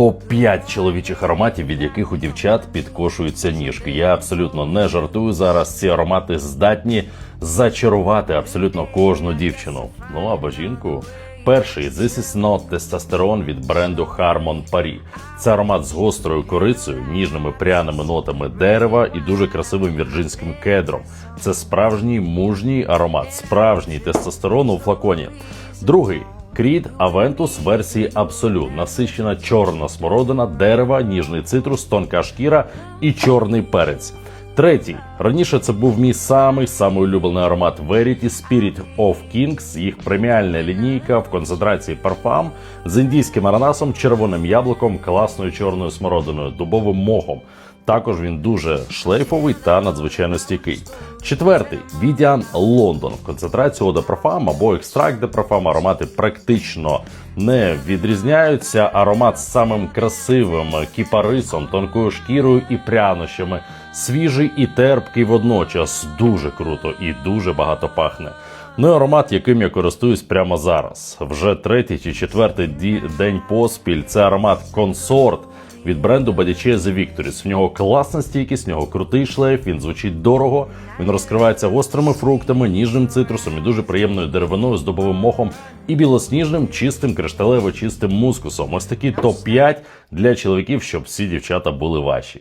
Топ-5 чоловічих ароматів, від яких у дівчат підкошуються ніжки. Я абсолютно не жартую зараз. Ці аромати здатні зачарувати абсолютно кожну дівчину. Ну або жінку. Перший This is not testosterone від бренду Harmon Paris. Це аромат з гострою корицею, ніжними пряними нотами дерева і дуже красивим вірджинським кедром. Це справжній мужній аромат, справжній тестостерон у флаконі. Другий Крід Авентус версії Абсолют. Насичена чорна смородина, дерева, ніжний цитрус, тонка шкіра і чорний перець. Третій. Раніше це був мій самий самий улюблений аромат Verity Spirit of Kings. Їх преміальна лінійка в концентрації парфам з індійським ананасом, червоним яблуком, класною чорною смородиною, дубовим мохом. Також він дуже шлейфовий та надзвичайно стійкий. Четвертий Відіан Лондон. Ода Парфам або екстракт де Парфам аромати практично не відрізняються. Аромат з самим красивим кіпарисом, тонкою шкірою і прянощами. Свіжий і терпкий водночас. Дуже круто і дуже багато пахне. Ну і аромат, яким я користуюсь прямо зараз. Вже третій чи четвертий день поспіль. Це аромат консорт від бренду Bodyche The Victories. В нього класна стійкість, в нього крутий шлейф, він звучить дорого, він розкривається гострими фруктами, ніжним цитрусом і дуже приємною деревиною з дубовим мохом і білосніжним, чистим, кришталево чистим мускусом. Ось такий топ-5 для чоловіків, щоб всі дівчата були ваші.